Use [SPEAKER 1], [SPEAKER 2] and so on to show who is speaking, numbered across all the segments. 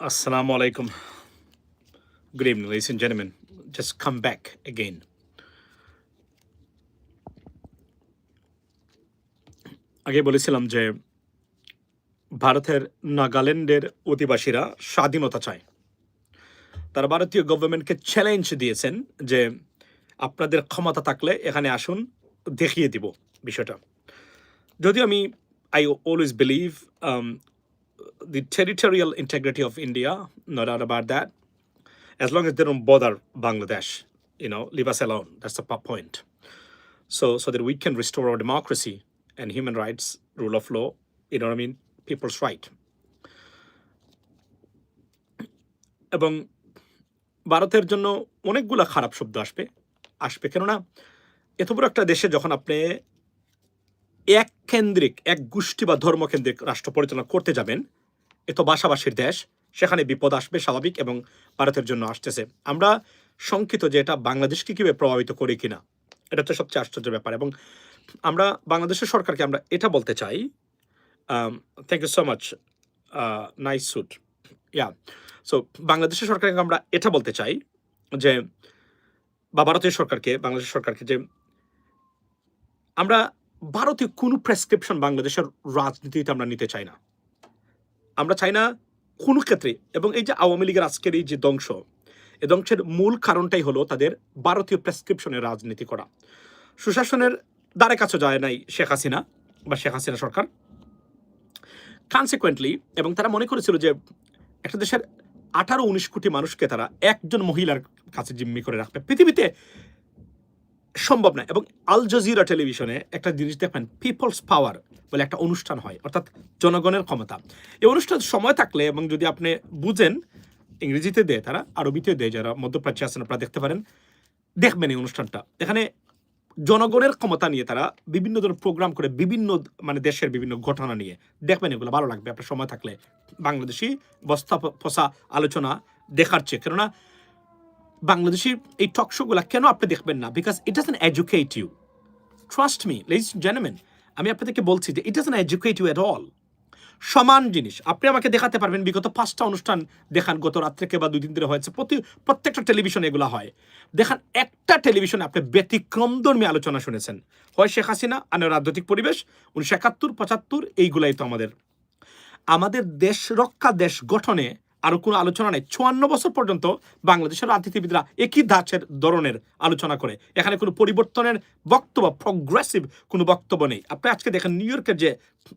[SPEAKER 1] Assalamu alaikum. Good evening, ladies and gentlemen. Just come back again. আগে বলেছিলাম যে ভারতের নাগাল্যান্ডের অধিবাসীরা স্বাধীনতা চায় তারা ভারতীয় গভর্নমেন্টকে চ্যালেঞ্জ দিয়েছেন যে আপনাদের ক্ষমতা থাকলে এখানে আসুন দেখিয়ে দিব বিষয়টা যদিও আমি I always believe the territorial integrity of India, no doubt about that. As long as they don't bother Bangladesh, you know, leave us alone. That's the po- point. So, so that we can restore our democracy and human rights, rule of law. You know what I mean? People's right. এবং ভারতের জন্য অনেকগুলা খারাপ শব্দ আসবে আসবে কেননা এত বড় একটা দেশে যখন আপনি এক কেন্দ্রিক, এক গোষ্ঠী বা ধর্মকেন্দ্রিক রাষ্ট্র পরিচালনা করতে যাবেন। এ তো ভাষাভাষীর দেশ, সেখানে বিপদ আসবে স্বাভাবিক এবং ভারতের জন্য আসতেছে। আমরা শঙ্কিত যে এটা বাংলাদেশকে কীভাবে প্রভাবিত করে কিনা, এটা তো সবচেয়ে আশ্চর্যের ব্যাপার এবং আমরা বাংলাদেশের সরকারকে আমরা এটা বলতে চাই thank you so much nice suit yeah so বাংলাদেশের সরকারকে আমরা এটা বলতে চাই যে, বা ভারতীয় সরকারকে, বাংলাদেশ সরকারকে যে, আমরা ভারতীয় কোনো প্রেসক্রিপশন বাংলাদেশের রাজনীতিতে আমরা নিতে চাই না। আমরা চাই না কোনো ক্ষেত্রে, এবং এই যে আওয়ামী লীগের আজকের এই যে ধ্বংস এই ধ্বংসের মূল কারণটাই হলো তাদের ভারতীয় প্রেসক্রিপশনের রাজনীতি করা। সুশাসনের দ্বারে কাছে যায় নাই শেখ হাসিনা বা শেখ হাসিনা সরকার। কনসিকুয়েন্টলি এবং তারা মনে করেছিল যে একটা দেশের আঠারো উনিশ কোটি মানুষকে তারা একজন মহিলার কাছে জিম্মি করে রাখবে। পৃথিবীতে সম্ভব না। এবং আল জাজিরা টেলিভিশনে একটা জিনিস দেখবেন পিপলস পাওয়ার বলে একটা অনুষ্ঠান হয়, অর্থাৎ জনগণের ক্ষমতা। এই অনুষ্ঠান সময় থাকলে এবং যদি আপনি বুঝেন, ইংরেজিতে দেয় তারা, আরবিতে দেয় যারা মধ্যপ্রাচ্যে আছেন, আপনারা দেখতে পারেন, দেখবেন এই অনুষ্ঠানটা। এখানে জনগণের ক্ষমতা নিয়ে তারা বিভিন্ন ধরনের প্রোগ্রাম করে, বিভিন্ন মানে দেশের বিভিন্ন ঘটনা নিয়ে। দেখবেন এগুলো ভালো লাগবে, আপনার সময় থাকলে। বাংলাদেশি বস্তা ফসা আলোচনা দেখার চেয়ে। কেননা বাংলাদেশি এই টক শোগুলো কেন আপনি দেখবেন না? Because it doesn't educate you trust me ladies gentleman আমি আপনাদেরকে বলছি যে it doesn't educate you at all সমান জিনিস। আপনি আমাকে দেখাতে পারবেন, বিগত পাঁচটা অনুষ্ঠান দেখান, গত রাত্রে বা দুই দিন ধরে হয়েছে, প্রতি, প্রত্যেকটা টেলিভিশনে এগুলো হয়। দেখান, একটা টেলিভিশনে আপনি ব্যতিক্রমধর্মী আলোচনা শুনেছেন। হয় শেখ হাসিনা আর রাজনৈতিক পরিবেশ, উনিশশো একাত্তর, পঁচাত্তর, এইগুলাই তো আমাদের। আমাদের দেশ রক্ষা দেশ গঠনে আরও কোনো আলোচনা নেই। চুয়ান্ন বছর পর্যন্ত বাংলাদেশের রাজনীতিবিদরা একই ধাঁচের ধরনের আলোচনা করে। এখানে কোনো পরিবর্তনের বক্তব্য প্রগ্রেসিভ কোনো বক্তব্য নেই। আপনি আজকে দেখেন নিউ ইয়র্কের যে,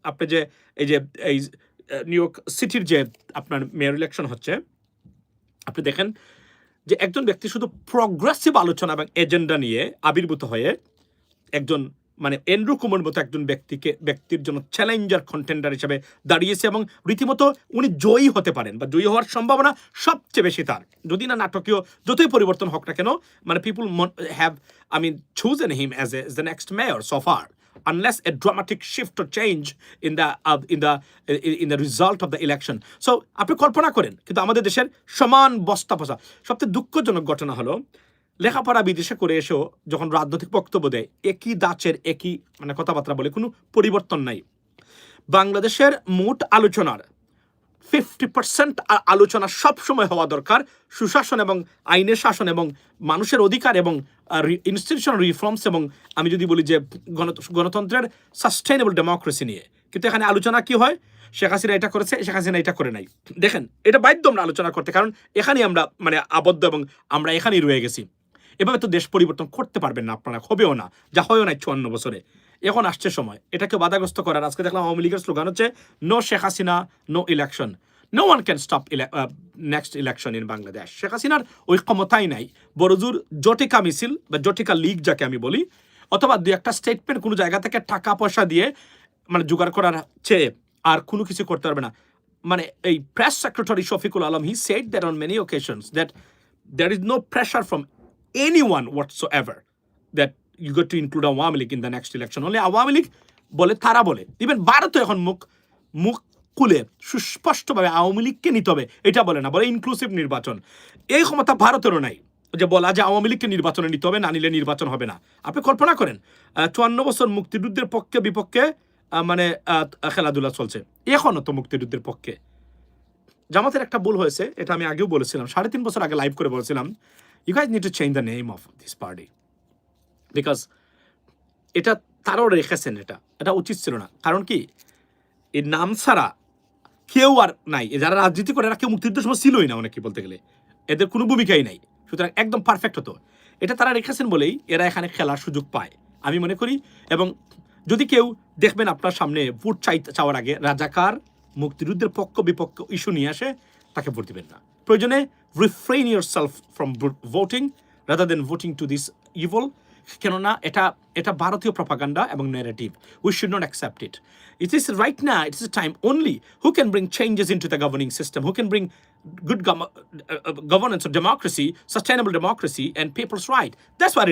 [SPEAKER 1] আপনি যে, এই যে, এই, নিউ ইয়র্ক সিটির যে আপনার মেয়র ইলেকশন হচ্ছে, আপনি দেখেন যে একজন ব্যক্তি শুধু প্রগ্রেসিভ আলোচনা এবং এজেন্ডা নিয়ে আবির্ভূত হয়ে একজন মানে এন্ড্রু কুমার মতো একজন ব্যক্তিকে ব্যক্তির জন্য চ্যালেঞ্জার কন্টেন্ডার হিসেবে দাঁড়িয়েছে এবং রীতিমতো উনি জয়ী হতে পারেন বা জয়ী হওয়ার সম্ভাবনা সবচেয়ে বেশি তার। যদি না নাটকীয় যতই পরিবর্তন হোক না কেন মানে people have I mean choose and him as a the next mayor suffer unless a dramatic shift or change in the uh, in the in the result of the election. আপনি কল্পনা করেন কিন্তু আমাদের দেশের সমান বস্তা পচা সবচেয়ে দুঃখজনক ঘটনা হলো লেখাপড়া বিদেশে করে এসেও যখন রাজনৈতিক বক্তব্য দেয়, একই দাচের একই মানে কথাবার্তা বলে, কোনো পরিবর্তন নাই। বাংলাদেশের মোট আলোচনার ফিফটি পার্সেন্ট আলোচনা সবসময় হওয়া দরকার সুশাসন এবং আইনের শাসন এবং মানুষের অধিকার এবং ইনস্টিটিউশন রিফর্মস এবং আমি যদি বলি যে গণত- গণতন্ত্রের সাস্টেইনেবল ডেমোক্রেসি নিয়ে। কিন্তু এখানে আলোচনা কি হয়? শেখ হাসিনা এটা করেছে, শেখ হাসিনা এটা করে নাই। দেখেন, এটা বাধ্য আমরা আলোচনা করতে, কারণ এখানেই আমরা মানে আবদ্ধ এবং আমরা এখানেই রয়ে গেছি। এভাবে তো দেশ পরিবর্তন করতে পারবেন না আপনারা, হবেও না, যা হয়েও না চুয়ান্ন বছরে। এখন আসছে সময় এটাকে বাধাগ্রস্ত করার। আজকে দেখলাম আওয়ামী লীগের স্লোগান হচ্ছে no Sheikh Hasina no election no one can stop next election in Bangladesh Sheikh হাসিনার ওই ক্ষমতাই নাই। বড়জুর জটিকা মিছিল, বা জটিকা লীগ যাকে আমি বলি, অথবা দু একটা স্টেটমেন্ট কোনো জায়গা থেকে টাকা পয়সা দিয়ে মানে জোগাড় করার চেয়ে আর কোনো কিছু করতে পারবে না। মানে এই press secretary Shafiqul Alam he said that on many occasions that there is no pressure from anyone whatsoever that you got to include Awami League in the next election. Only Awami League বলে, তারা বলে। Even ভারতও এখন মুখ মুখ খুলে সুস্পষ্টভাবে আওয়ামী লীগকে নিতে হবে। এটা বলে না, বলে ইনক্লুসিভ নির্বাচন। এই ক্ষমতা ভারতেরও নাই। যে বলা যে আওয়ামী লীগকে নির্বাচনে নিতে হবে, না নিলে নির্বাচন হবে না। আপনি কল্পনা করেন চুয়ান্ন বছর মুক্তিযুদ্ধের পক্ষে, বিপক্ষে মানে খেলাধুলা চলছে। এখনও তো মুক্তিযুদ্ধের পক্ষে। জামাতের একটা ভুল হয়েছে, এটা আমি আগেও বলেছিলাম। সাড়ে তিন বছর আগে লাইভ করে বলেছিলাম। You guys need to change the name of this party because এটা তারাও রেখেছেন এটা। এটা উচিত ছিল না। কারণ কি? এই নাম ছাড়া কেউ আর নাই। যারা রাজনীতি করে, এরা কেউ মুক্তিযুদ্ধের সময় ছিলই না অনেকে বলতে গেলে। এদের কোনো ভূমিকাই নাই। সুতরাং একদম পারফেক্ট হতো। এটা তারা রেখেছেন বলেই এরা এখানে খেলার সুযোগ পায়। আমি মনে করি, এবং যদি কেউ দেখবেন আপনার সামনে ভোট চাই চাওয়ার আগে রাজাকার মুক্তিযুদ্ধের পক্ষ বিপক্ষ ইস্যু নিয়ে আসে তাকে ভোট দিবেন না প্রয়োজনে refrain yourself from voting rather than voting to this evil কেননা এটা এটা ভারতীয় প্রপাগান্ডা এবং narrative we should not accept it it is right না it is a time only who can bring changes into the governing system who can bring gov- uh, uh, governance of democracy, sustainable democracy, and people's right. That's what.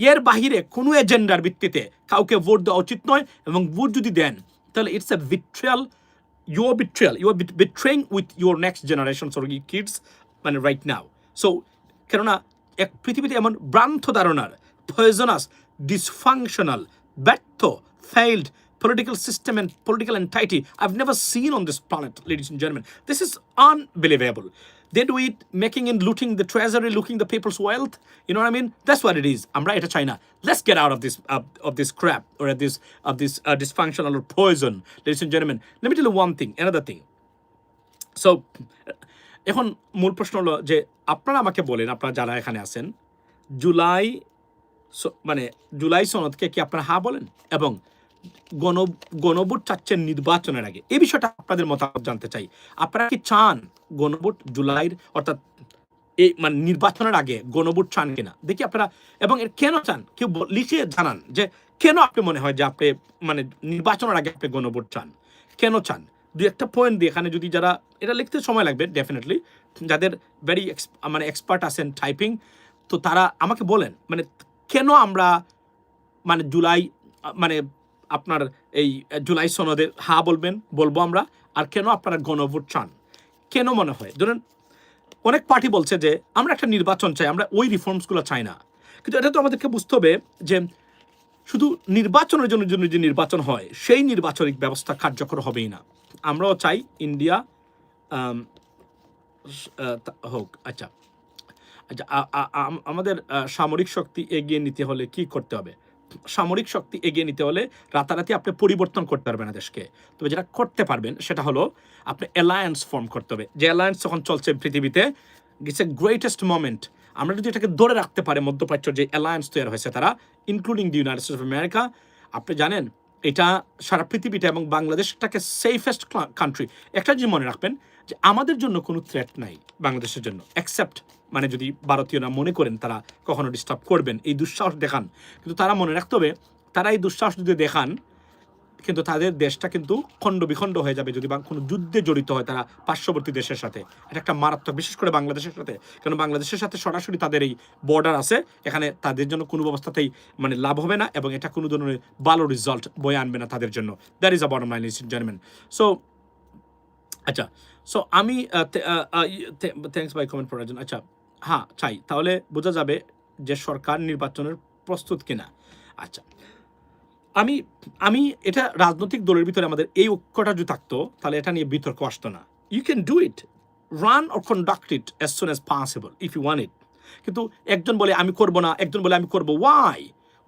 [SPEAKER 1] এর বাহিরে কোনো এজেন্ডার ভিত্তিতে কাউকে vote দেওয়া উচিত নয় এবং ভোট যদি দেন তাহলে it's a betrayal Your betrayal you are betraying with your next generation or kids মানে রাইট নাও সো কেননা এক পৃথিবীতে এমন ভ্রান্ত ধারণার পয়জনাস ডিসফাংশনাল ব্যর্থ failed political system and political entity I've never seen on this planet, ladies and gentlemen. This is unbelievable. They do it making and looting the treasury, looting the people's wealth. You know what I mean? That's what it is. I'm right at China. Let's get out of this uh, of this crap or of this of this uh, dysfunctional or poison, ladies and gentlemen. Let me tell you one thing, another thing. So এখন মূল প্রশ্ন হলো যে আপনারা আমাকে বলেন আপনারা যারা এখানে আছেন জুলাই স- মানে জুলাই সনদকে কি আপনারা হা বলেন এবং গণ, গণভোট চাচ্ছেন নির্বাচনের আগে। এই বিষয়টা আপনাদের মতামত জানতে চাই। আপনারা কি চান গণভোট জুলাইয়ের, অর্থাৎ এই মানে নির্বাচনের আগে গণভোট চান কিনা? দেখি আপনারা, এবং এর কেন চান? কেউ লিখে জানান যে, কেন আপনি মনে হয় যে আপনি মানে নির্বাচনের আগে আপনি গণভোট চান? কেন চান? দুই একটা পয়েন্ট দিয়ে এখানে যদি যারা, এটা লিখতে সময় লাগবে ডেফিনেটলি যাদের ভেরি মানে এক্সপার্ট আছেন টাইপিং তো তারা আমাকে বলেন মানে কেন আমরা মানে জুলাই মানে আপনার এই জুলাই সনদে হা বলবেন, বলব আমরা, আর কেন আপনারা গণভোট চান? কেন মনে হয়? ধরেন, অনেক পার্টি বলছে যে, আমরা একটা নির্বাচন চাই, আমরা ওই রিফর্মসগুলো চাই না। কিন্তু এটা তো আমাদেরকে বুঝতে হবে যে, শুধু নির্বাচনের জন্য জন্য যে নির্বাচন হয়, সেই নির্বাচনিক ব্যবস্থা কার্যকর হবেই না। আমরাও চাই ইন্ডিয়া হোক আচ্ছা। আচ্ছা আমাদের সামরিক শক্তি এগিয়ে নিতে হলে কি করতে হবে? সামরিক শক্তি এগিয়ে নিতে হলে রাতারাতি আপনি পরিবর্তন করতে পারবেন না দেশকে। তবে যেটা করতে পারবেন সেটা হলো আপনি অ্যালায়েন্স ফর্ম করতে হবে। যে অ্যালায়েন্স যখন চলছে পৃথিবীতে ইটস এ গ্রেটেস্ট মোমেন্ট আমরা যদি এটাকে ধরে রাখতে পারে, মধ্যপ্রাচ্য যে অ্যালায়েন্স তৈরি হয়েছে তারা including the United States of America আপনি জানেন, এটা সারা পৃথিবীটা এবং বাংলাদেশটাকে সেফেস্ট কান্ট্রি একটা জিনিস মনে রাখবেন যে আমাদের জন্য কোনো থ্রেট নাই বাংলাদেশের জন্য অ্যাকসেপ্ট মানে যদি ভারতীয়রা মনে করেন তারা কখনো ডিস্টার্ব করবেন, এই দুঃসাহস দেখান। কিন্তু তারা মনে রাখতে হবে, তারা এই দুঃসাহস যদি দেখান, কিন্তু তাদের দেশটা কিন্তু খণ্ড বিখণ্ড হয়ে যাবে যদি বা কোনো যুদ্ধে জড়িত হয় তারা পার্শ্ববর্তী দেশের সাথে। এটা একটা মারাত্মক, বিশেষ করে বাংলাদেশের সাথে। কারণ বাংলাদেশের সাথে সরাসরি তাদের এই বর্ডার আছে, এখানে তাদের জন্য কোনো অবস্থাতেই মানে লাভ হবে না এবং এটা কোনো ধরনের ভালো রেজাল্ট বয়ে আনবে না তাদের জন্য। That is a bottom line gentleman so আচ্ছা সো আমি থ্যাংকস বাই কমেন্ট করার জন্য আচ্ছা হ্যাঁ চাই। তাহলে বোঝা যাবে যে সরকার নির্বাচনের প্রস্তুত কিনা। আচ্ছা আমি আমি এটা রাজনৈতিক দলের ভিতরে আমাদের এই ঐক্যটা যদি থাকতো, তাহলে এটা নিয়ে বিতর্ক আসতো না। You can do it run or conduct it as soon as possible if you want it কিন্তু একজন বলে, আমি করব না, একজন বলে, আমি করব। Why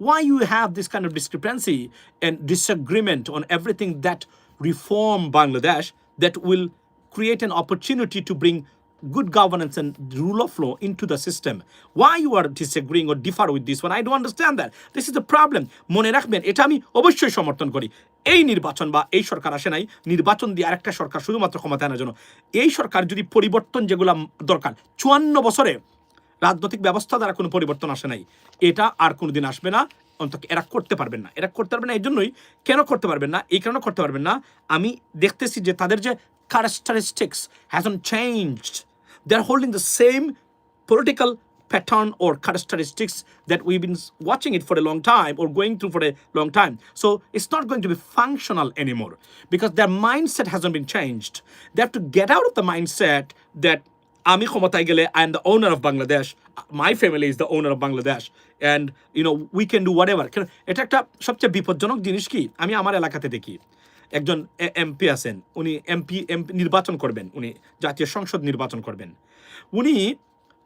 [SPEAKER 1] why you have this kind of discrepancy and disagreement on everything that reform Bangladesh that will create an opportunity to bring good governance and rule of law into the system. Why you are disagreeing or differ with this one, I don't understand that. This is the problem. মনে রাখবেন এটা আমি অবশ্যই সমর্থন করি এই নির্বাচন বা এই সরকার আসে নাই নির্বাচন দিয়ে আরেকটা সরকার শুধুমাত্র ক্ষমতা আনার জন্য এই সরকার যদি পরিবর্তন যেগুলো দরকার চুয়ান্ন বছরে রাজনৈতিক ব্যবস্থা দ্বারা কোনো পরিবর্তন আসে নাই। এটা আর কোনোদিন আসবে না। অন্তত এরা করতে পারবেন না। এরা করতে পারবেন না এই জন্যই কেন করতে পারবেন না? এই কারণে করতে পারবেন না। আমি দেখতেছি যে তাদের যে characteristics has on change they are holding the same political pattern or characteristics that we been watching it for a long time or going to for a long time so it's not going to be functional anymore because their mindset has on been changed that to get out of the mindset that আমি ক্ষমতায় গেলে I am the owner of Bangladesh my family is the owner of Bangladesh and you know we can do whatever এটা একটা সবচেয়ে বিপজ্জনক জিনিস কি? আমি আমার এলাকাতে দেখি। একজন এমপি আছেন। উনি এমপি এমপি নির্বাচন করবেন। উনি জাতীয় সংসদ নির্বাচন করবেন। উনি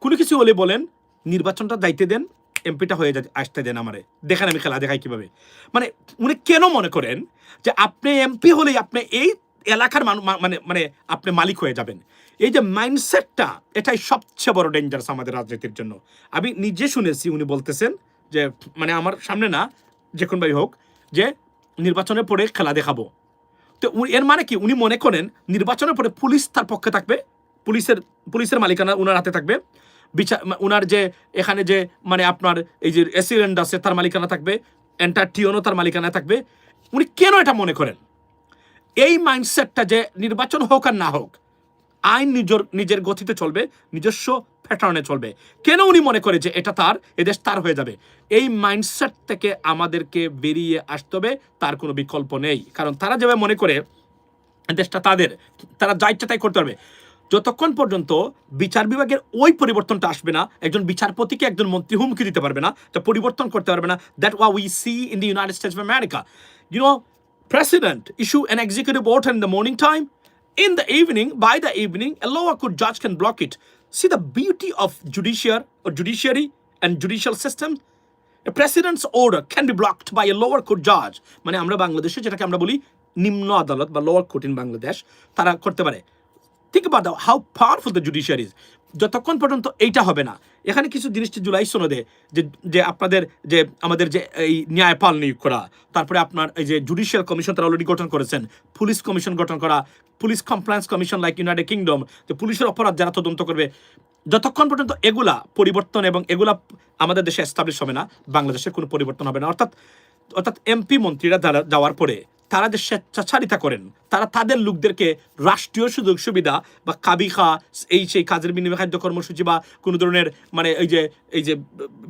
[SPEAKER 1] কোনো কিছু হলে বলেন, নির্বাচনটা দায়িত্ব দেন এমপিটা হয়ে আসতে দেন আমারে। দেখেন আমি খেলা দেখাই কীভাবে। মানে উনি কেন মনে করেন যে আপনি এমপি হলেই আপনি এই এলাকার মানে মানে আপনি মালিক হয়ে যাবেন। এই যে মাইন্ডসেটটা এটাই সবচেয়ে বড় ডেঞ্জারাস আমাদের রাজনীতির জন্য। আমি নিজে শুনেছি, উনি বলতেছেন যে মানে আমার সামনে না, যে কোনোভাবে হোক, যে নির্বাচনের পরে খেলা দেখাবো। তো এর মানে কি? উনি মনে করেন নির্বাচনের পরে পুলিশ তার পক্ষে থাকবে, পুলিশের পুলিশের মালিকানা উনার হাতে থাকবে। বিচার উনার যে, এখানে যে মানে আপনার এই যে এসিডেন্ট আছে, তার মালিকানা থাকবে এন্টার টিওনও তার মালিকানা থাকবে। উনি কেন এটা মনে করেন? এই মাইন্ডসেটটা যে নির্বাচন হোক আর না হোক, আইন নিজের নিজের গতিতে চলবে, নিজস্ব প্যাটার্নে চলবে। কেন উনি মনে করে যে এটা তার এদেশ তার হয়ে যাবে? এই মাইন্ডসেট থেকে আমাদেরকে বেরিয়ে আসতে হবে, তার কোনো বিকল্প নেই। কারণ তারা যেভাবে মনে করে দেশটা তাদের, তারা যা ইচ্ছা তাই করতে পারবে। যতক্ষণ পর্যন্ত বিচার বিভাগের ওই পরিবর্তনটা আসবে না, একজন বিচারপতিকে একজন মন্ত্রী হুমকি দিতে পারবে না, তা পরিবর্তন করতে পারবে না দ্যাট ওয়া we see in the United States of America you no president issue an executive order in the morning time in the evening by the evening a lower court judge can block it see the beauty of judiciary or judiciary and judicial system A president's order can be blocked by a lower court judge মানে আমরা বাংলাদেশে যেটাকে আমরা বলি নিম্ন আদালত বা lower court in Bangladesh তারা করতে পারে think about how powerful the judiciary is যতক্ষণ পর্যন্ত এইটা হবে না, এখানে কিছু জিনিসটি জুলাই সনদে যে যে আপনাদের যে, আমাদের যে এই ন্যায়পাল নিয়োগ করা, তারপরে আপনার এই যে জুডিশিয়াল কমিশন তারা অলরেডি গঠন করেছেন পুলিশ কমিশন গঠন করা police compliance commission like United Kingdom যে পুলিশের অপরাধ যারা তদন্ত করবে, যতক্ষণ পর্যন্ত এগুলা পরিবর্তন এবং এগুলা আমাদের দেশে এস্টাবলিশ হবে না, বাংলাদেশে কোনো পরিবর্তন হবে না। অর্থাৎ অর্থাৎ এমপি মন্ত্রীরা যারা যাওয়ার পরে তারা যে স্বেচ্ছাচারিতা করেন, তারা তাদের লোকদেরকে রাষ্ট্রীয় সুযোগ সুবিধা বা কাবিখা, এই সেই কাজের বিনিময় খাদ্য কর্মসূচি বা কোনো ধরনের মানে এই যে এই যে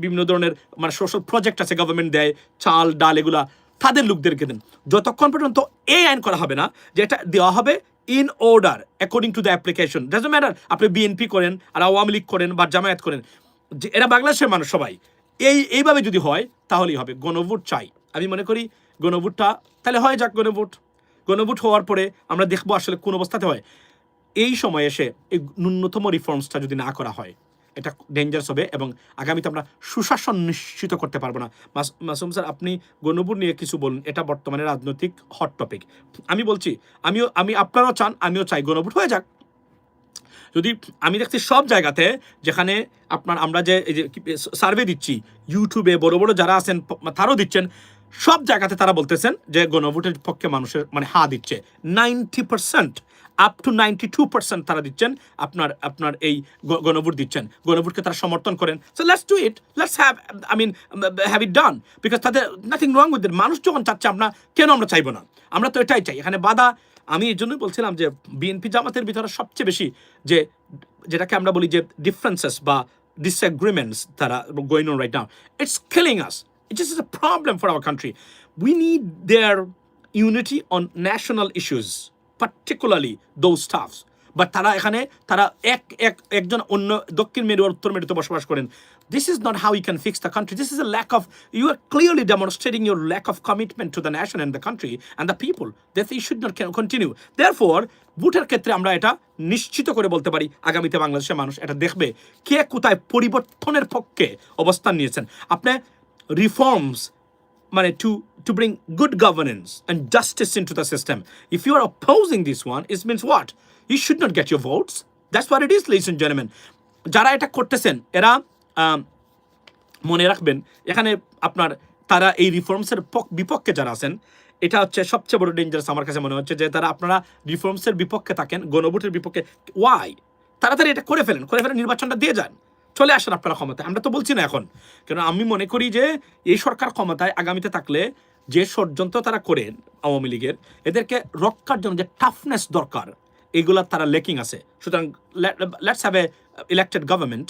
[SPEAKER 1] বিভিন্ন ধরনের মানে সোশ্যাল প্রজেক্ট আছে গভর্নমেন্ট দেয়, চাল, ডাল, এগুলা, তাদের লোকদেরকে দেন। যতক্ষণ পর্যন্ত এই আইন করা হবে না, যে এটা দেওয়া হবে in order according to the application doesn't matter আপনি বিএনপি করেন, আর আওয়ামী লীগ করেন, বা জামায়াত করেন, যে এরা বাংলাদেশের মানুষ সবাই, এই, এইভাবে যদি হয়, তাহলেই হবে, গণভোট চাই। আমি মনে করি গণভোটটা, তাহলে হয় যাক গণভোট। গণভোট হওয়ার পরে আমরা দেখব আসলে কোন অবস্থাতে হয়। এই সময় এসে এই ন্যূনতম রিফর্মসটা যদি না করা হয়, এটা ডেঞ্জারাস হবে এবং আগামীতে আমরা সুশাসন নিশ্চিত করতে পারব না। মাস- মাসুম স্যার, আপনি গণভোট নিয়ে কিছু বলুন। এটা বর্তমানে রাজনৈতিক হট টপিক আমি বলছি, আমিও, আমি, আপনারাও চান, আমিও চাই গণভোট হয়ে যাক। যদি আমি দেখছি সব জায়গাতে যেখানে আপনার আমরা যে, এই যে সার্ভে দিচ্ছি ইউটিউবে বড় বড় যারা আছেন, তারাও দিচ্ছেন সব জায়গাতে তারা বলতেছেন যে গণভোটের পক্ষে মানুষের মানে হা দিচ্ছে। Ninety percent up to ninety two percent তারা দিচ্ছেন, আপনার আপনার এই গণভোট দিচ্ছেন। গণভোটকে তারা সমর্থন করেন। So let's do it let's have I mean have it done because তাদের নাথিং রং উইথ মানুষ যখন চাচ্ছে আমরা, কেন আমরা চাইব না? আমরা তো এটাই চাই। এখানে বাধা, আমি এই জন্যই বলছিলাম যে বিএনপি জামাতের ভিতরে সবচেয়ে বেশি যে, যেটাকে আমরা বলি যে ডিফারেন্সেস বা disagreements তারা are right on it's killing us it just is a problem for our country. We need their unity on national issues, particularly those stuffs but তারা এখানে, তারা এক এক, একজন অন্য দক্ষিণ মেরু আর উত্তর মেরুতে বসবাস করেন। This is not how you can fix the country this is a lack of you are clearly demonstrating your lack of commitment to the nation and the country and the people that you should not continue therefore ভোটের ক্ষেত্রে আমরা এটা নিশ্চিত করে বলতে পারি, আগামীতে বাংলাদেশের মানুষ এটা দেখবে। কে কোথায় পরিবর্তনের পক্ষে অবস্থান নিয়েছেন। আপনি রিফর্মস মানে to to bring good governance and justice into the system. If you are opposing this one, it means what? You should not get your votes. That's what it is, ladies and gentlemen. যারা এটা করতেছেন এরা মনে রাখবেন এখানে আপনার তারা এই রিফর্মসের বিপক্ষে যারা আছেন এটা হচ্ছে সবচেয়ে বড় ডেঞ্জারাস আমার কাছে মনে হচ্ছে যে তারা আপনারা রিফর্মসের বিপক্ষে থাকেন গণভোটের বিপক্ষে ওয়াই তাড়াতাড়ি এটা করে ফেলেন করে ফেলেন নির্বাচনটা দিয়ে যান চলে আসেন আপনারা ক্ষমতায়। আমরা তো বলছি না এখন। কেন আমি মনে করি যে এই সরকার ক্ষমতায় আগামীতে থাকলে যে ষড়যন্ত্র তারা করেন আওয়ামী লীগের, এদেরকে রক্ষার জন্য যে টাফনেস দরকার, এগুলা তারা লেকিং আছে। সুতরাং let's have a elected government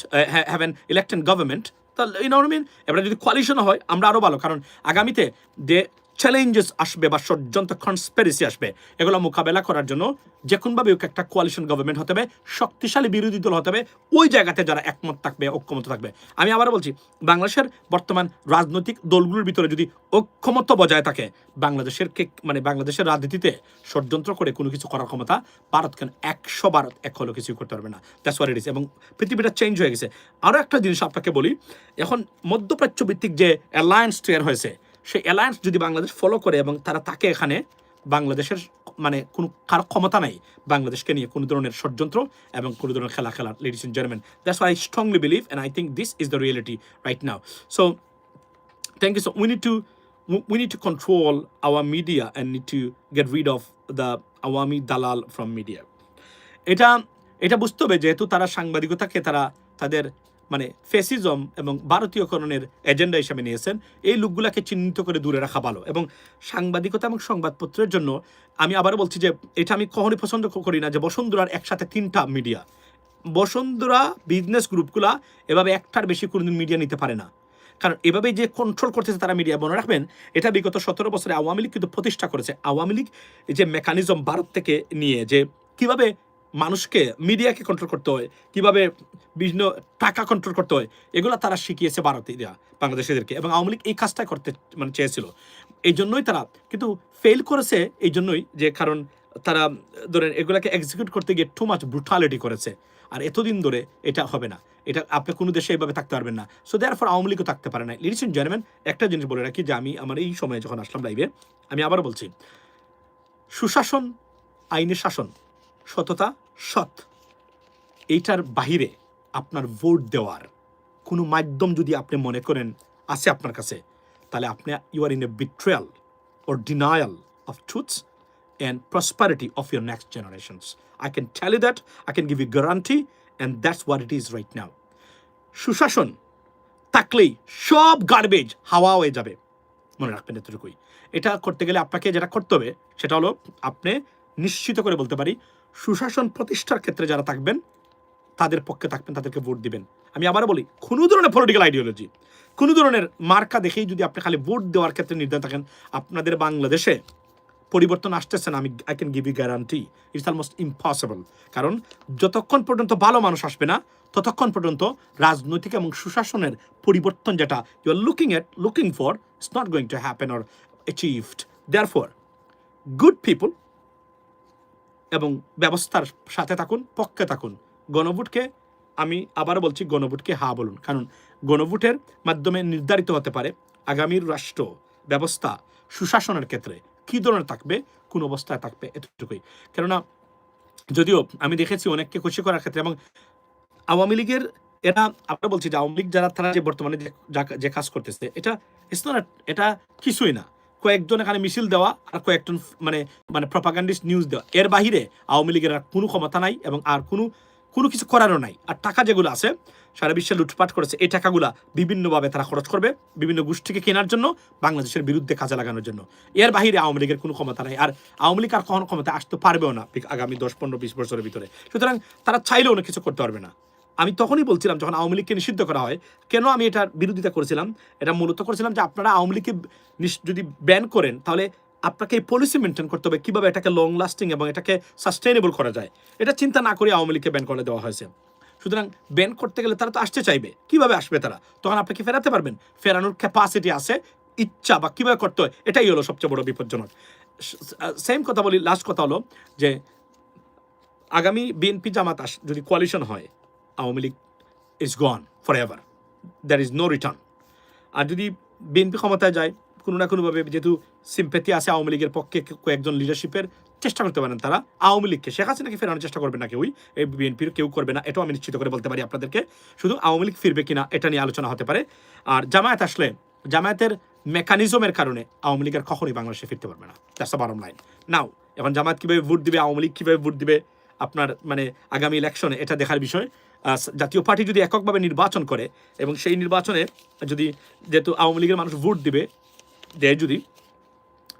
[SPEAKER 1] have an elected government তাহলে ইউ নো মিন এবারে যদি কোয়ালিশন হয়, আমরা আরও ভালো। কারণ আগামীতে যে চ্যালেঞ্জেস আসবে বা ষড়যন্ত্র কনস্পেরেসি আসবে, এগুলো মোকাবেলা করার জন্য যে কোনোভাবে একটা কোয়ালিশন গভর্নমেন্ট হতে হবে, শক্তিশালী বিরোধী দল হতে হবে, ওই জায়গাতে যারা একমত থাকবে, ঐক্যমত থাকবে। আমি আবার বলছি, বাংলাদেশের বর্তমান রাজনৈতিক দলগুলোর ভিতরে যদি ঐক্যমত বজায় থাকে, বাংলাদেশের মানে বাংলাদেশের রাজনীতিতে ষড়যন্ত্র করে কোনো কিছু করার ক্ষমতা ভারত কেন একশো ভারত এক হলেও কিছু করতে পারবে না। দ্যাটস ওয়ার ইট ইস এবং পৃথিবীটা চেঞ্জ হয়ে গেছে। আরও একটা জিনিস আপনাকে বলি, এখন মধ্যপ্রাচ্য ভিত্তিক যে অ্যালায়েন্স তৈরি হয়েছে সেই অ্যালায়েন্স যদি বাংলাদেশ ফলো করে এবং তারা তাকে এখানে বাংলাদেশের মানে কোনো কার ক্ষমতা নাই, বাংলাদেশকে নিয়ে কোনো ধরনের ষড়যন্ত্র এবং কোনো ধরনের খেলা খেলার ladies and gentleman that's I strongly believe and I think this is the reality right now so thank you so we need to we need to control our media and need to get rid of the awami dalal from media. এটা এটা বুঝতে হবে যেহেতু তারা সাংবাদিকতাকে তারা তাদের মানে fascism এবং ভারতীয়করণের এজেন্ডা হিসেবে নিয়েছেন, এই লোকগুলাকে চিহ্নিত করে দূরে রাখা ভালো। এবং সাংবাদিকতা এবং সংবাদপত্রের জন্য আমি আবারও বলছি যে, এটা আমি কখনোই পছন্দ করি না যে বসুন্ধরার একসাথে তিনটা মিডিয়া। বসুন্ধরা বিজনেস গ্রুপগুলা এভাবে একটার বেশি কোনোদিন মিডিয়া নিতে পারে না। কারণ এভাবে যে কন্ট্রোল করতেছে তারা মিডিয়া, মনে রাখবেন, এটা বিগত সতেরো বছরে আওয়ামী লীগ কিন্তু প্রতিষ্ঠা করেছে। আওয়ামী লীগ যে মেকানিজম ভারত থেকে নিয়ে, যে কীভাবে মানুষকে মিডিয়াকে কন্ট্রোল করতে হয়, কীভাবে বিভিন্ন টাকা কন্ট্রোল করতে হয়, এগুলো তারা শিখিয়েছে ভারতীয়রা, বাংলাদেশিদেরকে এবং আওয়ামী লীগ এই কাজটা করতে মানে চেয়েছিল। এই জন্যই তারা কিন্তু ফেল করেছে, এই জন্যই যে কারণ তারা ধরেন এগুলাকে এক্সিকিউট করতে গিয়ে টু মাচ ব্রুটালিটি করেছে। আর এতদিন ধরে এটা হবে না। এটা আপনি কোনো দেশে এইভাবে থাকতে পারবেন না। সো দেয়ার ফর আওয়ামী লীগও থাকতে পারে না লিডিস জেন্টলম্যান একটা জিনিস বলে রাখি যে আমি আমার এই সময়ে যখন আসলাম লাইভে আমি আবার বলছি, সুশাসন, আইনের শাসন, সততা সৎ এইটার বাহিরে আপনার ভোট দেওয়ার কোনো মাধ্যম যদি আপনি মনে করেন আছে আপনার কাছে তাহলে আপনি you are in a betrayal or denial of truths and prosperity of your next generations. I can tell you that, I can give you guarantee, and that's what it is right now. সুশাসন থাকলেই সব garbage হাওয়া হয়ে যাবে মনে রাখবেন এতটুকুই এটা করতে গেলে আপনাকে যেটা করতে হবে সেটা হলো আপনি নিশ্চিত করে বলতে পারি সুশাসন প্রতিষ্ঠার ক্ষেত্রে যারা থাকবেন, তাদের পক্ষে থাকবেন, তাদেরকে ভোট দিবেন। আমি আবারও বলি, কোনো ধরনের পলিটিক্যাল আইডিওলজি কোনো ধরনের মার্কা দেখেই যদি আপনি খালি ভোট দেওয়ার ক্ষেত্রে নির্ধারণ থাকেন, আপনাদের বাংলাদেশে পরিবর্তন আসতেছে না। আমি I can give you guarantee it's almost impossible কারণ যতক্ষণ পর্যন্ত ভালো মানুষ আসবে না, ততক্ষণ পর্যন্ত রাজনৈতিক এবং সুশাসনের পরিবর্তন যেটা you are looking at looking for it's not going to happen or achieved there for good people এবং ব্যবস্থার সাথে থাকুন, পক্ষে থাকুন। গণভোটকে আমি আবার বলছি গণভোটকে হা বলুন। কারণ গণভোটের মাধ্যমে নির্ধারিত হতে পারে আগামীর রাষ্ট্র, ব্যবস্থা, সুশাসনের ক্ষেত্রে কী ধরনের থাকবে, কোন অবস্থায় থাকবে এতটুকুই। কেননা যদিও আমি দেখেছি অনেককে খুশি করার ক্ষেত্রে এবং আওয়ামী লীগের এরা, আমরা বলছি যে আওয়ামী লীগ যারা, তারা যে বর্তমানে যে- কাজ করতেছে, এটা এটা কিছুই না। কয়েকজন এখানে মিছিল দেওয়া আর কয়েকজন মানে মানে প্রপাগান্ডিস্ট নিউজ দেওয়া। এর বাহিরে আওয়ামী লীগের আর কোনো ক্ষমতা নাই এবং আর কোনো কোনো কিছু করারও নাই। আর টাকা যেগুলো আছে, সারা বিশ্বে লুটপাট করেছে, এই টাকাগুলা বিভিন্নভাবে তারা খরচ করবে, বিভিন্ন গোষ্ঠীকে কেনার জন্য, বাংলাদেশের বিরুদ্ধে কাজে লাগানোর জন্য। এর বাহিরে আওয়ামী লীগের কোনো ক্ষমতা নাই। আর আওয়ামী লীগ আর কখনো ক্ষমতা আসতে পারবেও না, আগামী দশ, পনেরো, বিশ বছরের ভিতরে। সুতরাং তারা চাইলেও অনেক কিছু করতে পারবে না। আমি তখনই বলছিলাম, যখন আওয়ামী লীগকে নিষিদ্ধ করা হয়, কেন আমি এটার বিরোধিতা করেছিলাম? এটা মূলত করেছিলাম যে আপনারা আওয়ামী লীগকে যদি ব্যান করেন, তাহলে আপনাকে এই পলিসি মেনটেন করতে হবে, কীভাবে এটাকে লং লাস্টিং এবং এটাকে সাস্টেনেবল করা যায়। এটা চিন্তা না করে আওয়ামী লীগকে ব্যান করে দেওয়া হয়েছে। সুতরাং ব্যান করতে গেলে তারা তো আসতে চাইবে। কীভাবে আসবে তারা? তখন আপনাকে ফেরাতে পারবেন? ফেরানোর ক্যাপাসিটি আছে, ইচ্ছা বা কীভাবে করতে হয়, এটাই হলো সবচেয়ে বড় বিপজ্জনক। সেম কথা বলি লাস্ট কথা হলো যে আগামী বিএনপি জামাত আস, যদি কোয়ালিশন হয় Awami League is gone for ever there is no return আর যদি বিএনপি ক্ষমতায় যায়, কোনো না কোনোভাবে যেহেতু সিম্পেথি আছে আওয়ামী লীগের পক্ষে কয়েকজন লিডারশিপের চেষ্টা করতে পারেন তারা। আওয়ামী লীগকে, শেখ হাসিনাকে ফেরানোর চেষ্টা করবে না কেউই। এই বিএনপির কেউ করবে না, এটাও আমি নিশ্চিত করে বলতে পারি আপনাদেরকে। শুধু আওয়ামী লীগ ফিরবে কিনা, এটা নিয়ে আলোচনা হতে পারে। আর জামায়াত আসলে, জামায়াতের মেকানিজমের কারণে আওয়ামী লীগের কখনোই বাংলাদেশে ফিরতে পারবে না। That's the bottom line now এখন জামায়াত কীভাবে ভোট দিবে, আওয়ামী লীগ কীভাবে ভোট দিবে, আপনার মানে আগামী ইলেকশনে এটা দেখার বিষয়। জাতীয় পার্টি যদি এককভাবে নির্বাচন করে এবং সেই নির্বাচনে যদি যেহেতু আওয়ামী লীগের মানুষ ভোট দিবে দেয় যদি,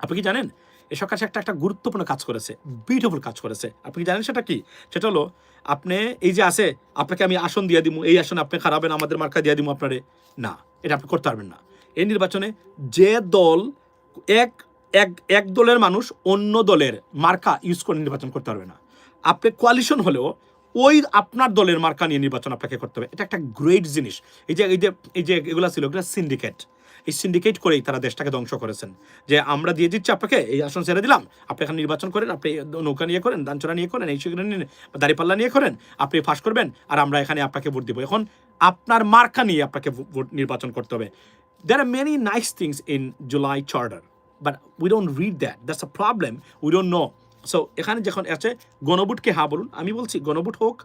[SPEAKER 1] আপনি কি জানেন? এই সরকার একটা একটা গুরুত্বপূর্ণ কাজ করেছে বিউটিফুল কাজ করেছে। আপনি কি জানেন সেটা কি? সেটা হলো, আপনি এই যে আছে, আপনাকে আমি আসন দিয়ে দিব এই আসন আপনি খারাপেন, আমাদের মার্কা দিয়ে দিব আপনারে। না, এটা আপনি করতে পারবেন না। এই নির্বাচনে যে দল, এক এক এক দলের মানুষ অন্য দলের মার্কা ইউজ করে নির্বাচন করতে পারবে না। আপনি কোয়ালিশন হলেও ওই আপনার দলের মার্কা নিয়ে নির্বাচন আপনাকে করতে হবে। এটা একটা গ্রেট জিনিস। এই যে এই যে এই যে এগুলো ছিল এগুলো সিন্ডিকেট এই সিন্ডিকেট করেই তারা দেশটাকে ধ্বংস করেছেন। যে আমরা দিয়ে দিচ্ছি আপনাকে এই আসন ছেড়ে দিলাম। আপনি এখানে নির্বাচন করেন আপনি নৌকা নিয়ে করেন দানচড়া নিয়ে করেন এই সেগুলো নিয়ে দাঁড়িপাল্লা নিয়ে করেন আপনি ফাঁস করবেন আর আমরা এখানে আপনাকে ভোট দিব। এখন আপনার মার্কা নিয়ে আপনাকে ভোট নির্বাচন করতে হবে। There are many nice things in July charter, but we don't read that. That's a problem. We don't know. So, এখানে যখন আছে, গণভোটকে হ্যাঁ বলুন। আমি বলছি, গণভোট হোক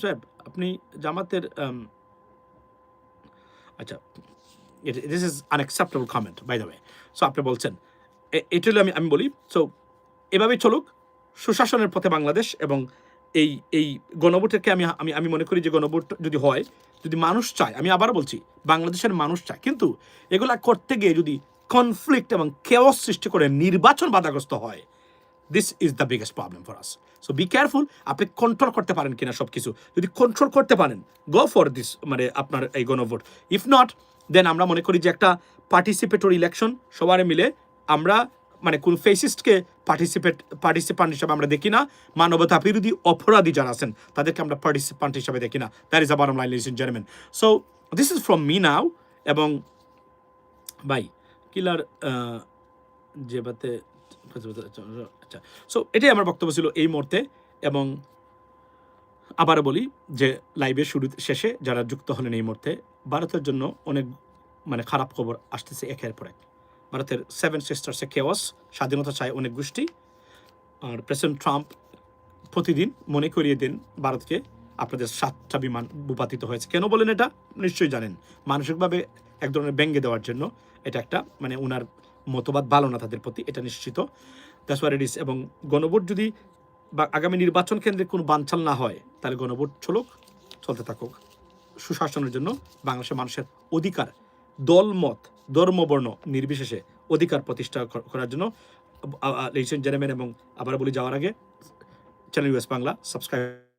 [SPEAKER 1] সাহেব, আপনি জামাতের আচ্ছা this is unacceptable comment by the way so আপনি বলছেন এটা আমি আমি বলি সো এভাবেই চলুক, সুশাসনের পথে বাংলাদেশ এবং এই এই গণভোটকে আমি আমি আমি মনে করি যে গণভোট যদি হয়, যদি মানুষ চায়, আমি আবার বলছি, বাংলাদেশের মানুষ চায়, কিন্তু এগুলা করতে গিয়ে যদি কনফ্লিক্ট এবং কেওস সৃষ্টি করে নির্বাচন বাধাগ্রস্ত হয় this is the biggest problem for us so be careful আপনি কন্ট্রোল করতে পারেন কিনা সব কিছু যদি কন্ট্রোল করতে পারেন গো ফর দিস মানে আপনার এই গণভোট। ইফ নট দেন আমরা মনে করি যে একটা পার্টিসিপেটরি ইলেকশন সবার মিলে আমরা মানে কোন ফেসিস্টকে পার্টিসিপেট পার্টিসিপান্ট হিসাবে আমরা দেখি না। মানবতা বিরোধী অপরাধী যারা আছেন, তাদেরকে আমরা পার্টিসিপান্ট হিসাবে দেখি না। দ্যাট ইজ আবার line in German so this is from me now এবং ভাই কিলার যে বাতে আচ্ছা সো এটাই আমার বক্তব্য ছিল এই মুহূর্তে এবং আবারও বলি যে লাইভের শুরু শেষে যারা যুক্ত হলেন এই মুহূর্তে, ভারতের জন্য অনেক মানে খারাপ খবর আসতেছে একের পর এক। ভারতের সেভেন সিস্টার্সে কেওয়াস স্বাধীনতা চায় অনেক গোষ্ঠী। আর প্রেসিডেন্ট ট্রাম্প প্রতিদিন মনে করিয়ে দেন ভারতকে, আপনাদের সাতটা বিমান ভূপাতিত হয়েছে। কেন বলেন এটা? নিশ্চয়ই জানেন। মানসিকভাবে এক ধরনের ব্যঙ্গে দেওয়ার জন্য এটা একটা মানে ওনার মতবাদ ভালো না তাদের প্রতি, এটা নিশ্চিত। দ্যাটস ওয়ার ইট ইস এবং গণভোট যদি বা আগামী নির্বাচন কেন্দ্রে কোনো বানচাল না হয়, তাহলে গণভোট চলুক, চলতে থাকুক। সুশাসনের জন্য বাংলাদেশের মানুষের অধিকার দলমত ধর্মবর্ণ নির্বিশেষে অধিকার প্রতিষ্ঠা কর- করার জন্য লেডিস এন্ড এবং আবার বলি যাওয়ার আগে চ্যানেল ইউএস বাংলা সাবস্ক্রাইব